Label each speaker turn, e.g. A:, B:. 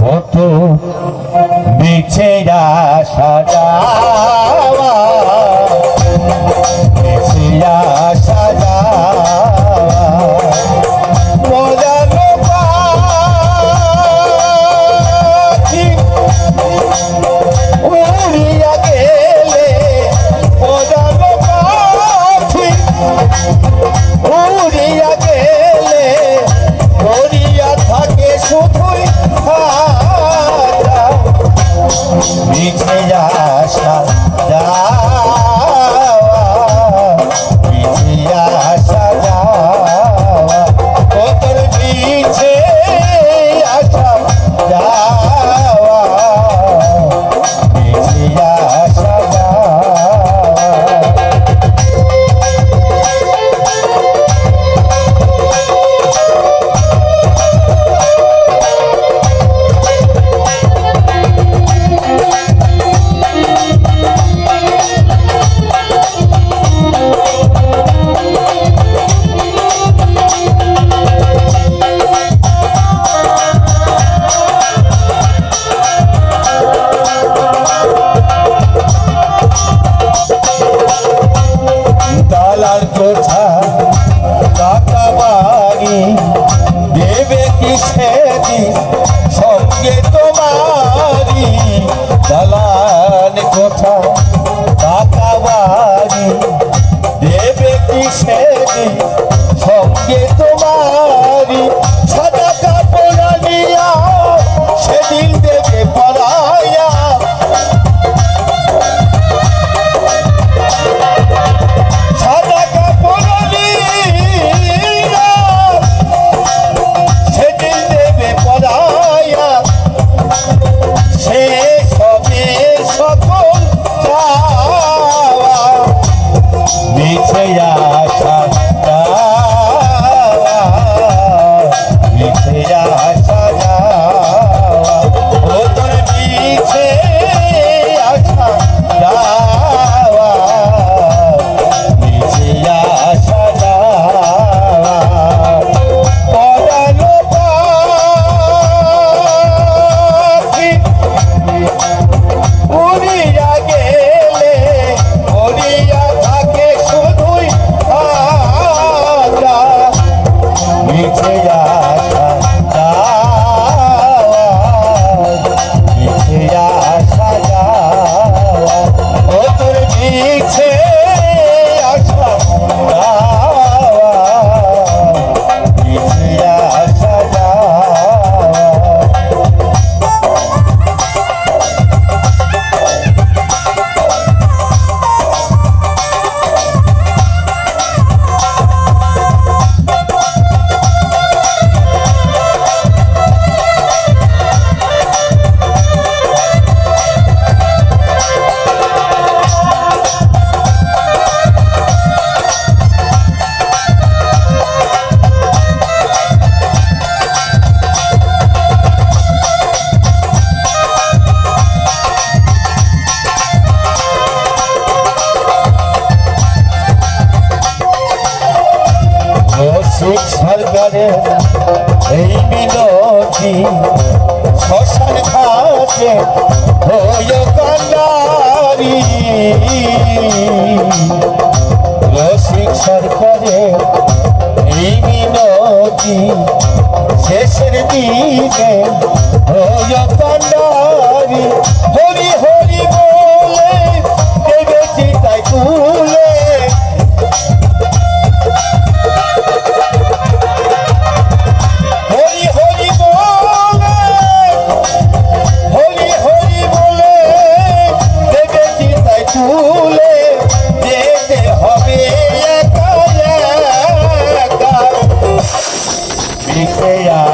A: কত বিছেরা সাজা বিছেরা সাজা ছেড়ে শেখ সরকারের এই মিনতি শ্মশান ঘাটে হয়ে কান্দারি রসিক সরকারের এই মিনতি শেষের দিনে হয়ে কান্দারি হরি হরি বলে দেবে চিতায় তুই yeah. Uh,